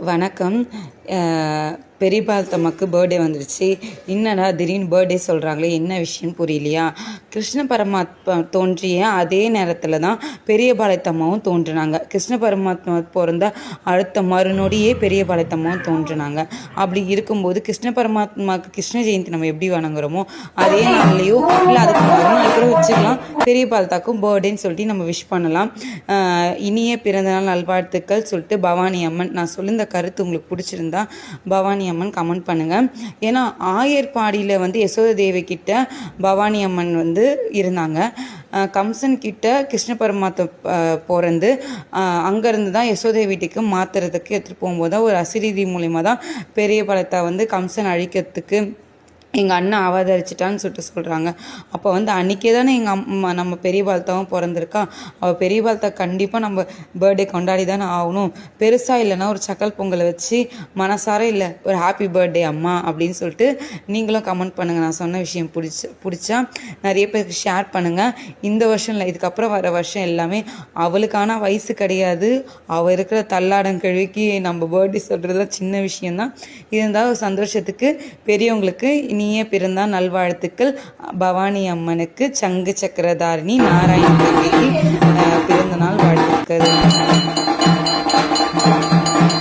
வணக்கம். அஹ் பெரியபாத்தம்மாக்கு பர்த்டே வந்துடுச்சு என்னடா திடீர்னு பர்த்டே சொல்கிறாங்களே என்ன விஷயம்னு புரியலையா? கிருஷ்ண பரமாத்மா தோன்றிய அதே நேரத்தில் தான் பெரியபாளையத்தம்மாவும் தோன்றினாங்க. கிருஷ்ண பரமாத்மா பிறந்த அடுத்த மறுநொடியே பெரியபாளையத்தம்மாவும் தோன்றினாங்க. அப்படி இருக்கும்போது கிருஷ்ண பரமாத்மாவுக்கு கிருஷ்ண ஜெயந்தி நம்ம எப்படி வணங்குறோமோ அதே நாள்லேயோ இல்லை அதுக்கு பெரிய பால்தாக்கும் பர்த்டேன்னு சொல்லிட்டு நம்ம விஷ் பண்ணலாம். இனிய பிறந்தநாள் நல்வாழ்த்துக்கள் சொல்லிட்டு பவானி அம்மன். நான் சொல்லுந்த கருத்து உங்களுக்கு பிடிச்சிருந்தா பவானி அம்மன் கமெண்ட் பண்ணுங்கள் ஏன்னா ஆயர்பாடியில் வந்து யசோத தேவி கிட்ட பவானி அம்மன் வந்து இருந்தாங்க. கம்சன் கிட்ட கிருஷ்ண பரமாத்த பிறந்து அங்கேருந்து தான் யசோதை வீட்டுக்கு மாற்றுறதுக்கு எடுத்துகிட்டு போகும்போது தான் ஒரு அசிரீதி மூலிமா தான் பெரிய பழத்தை வந்து கம்சன் அழிக்கிறதுக்கு எங்கள் அண்ணன் அவதரிச்சிட்டான்னு சொல்லிட்டு சொல்கிறாங்க அப்போ வந்து அன்றைக்கே தானே எங்கள் அம்மா நம்ம பெரிய பால்தாவும் பிறந்திருக்கா. அவள் பெரிய பால்தா கண்டிப்பாக நம்ம பர்த்டே கொண்டாடி தானே ஆகணும். பெருசாக இல்லைன்னா ஒரு சக்கல் பொங்கலை வச்சு மனசார இல்லை ஒரு ஹாப்பி பர்த்டே அம்மா அப்படின்னு சொல்லிட்டு நீங்களும் கமெண்ட் பண்ணுங்கள் நான் சொன்ன விஷயம் பிடிச்சி பிடிச்சா நிறைய பேருக்கு ஷேர் பண்ணுங்கள் இந்த வருஷம் இல்லை இதுக்கப்புறம் வர வருஷம் எல்லாமே அவளுக்கான வயசு கிடையாது. அவள் இருக்கிற தள்ளாடம் கழுவிக்கு நம்ம பர்த்டே சொல்கிறது சின்ன விஷயந்தான் இருந்தால் சந்தோஷத்துக்கு பெரியவங்களுக்கு இனிய பிறந்தா நல்வாழ்த்துக்கள். பவானி அம்மனுக்கு சங்கு சக்கரதாரிணி நாராயண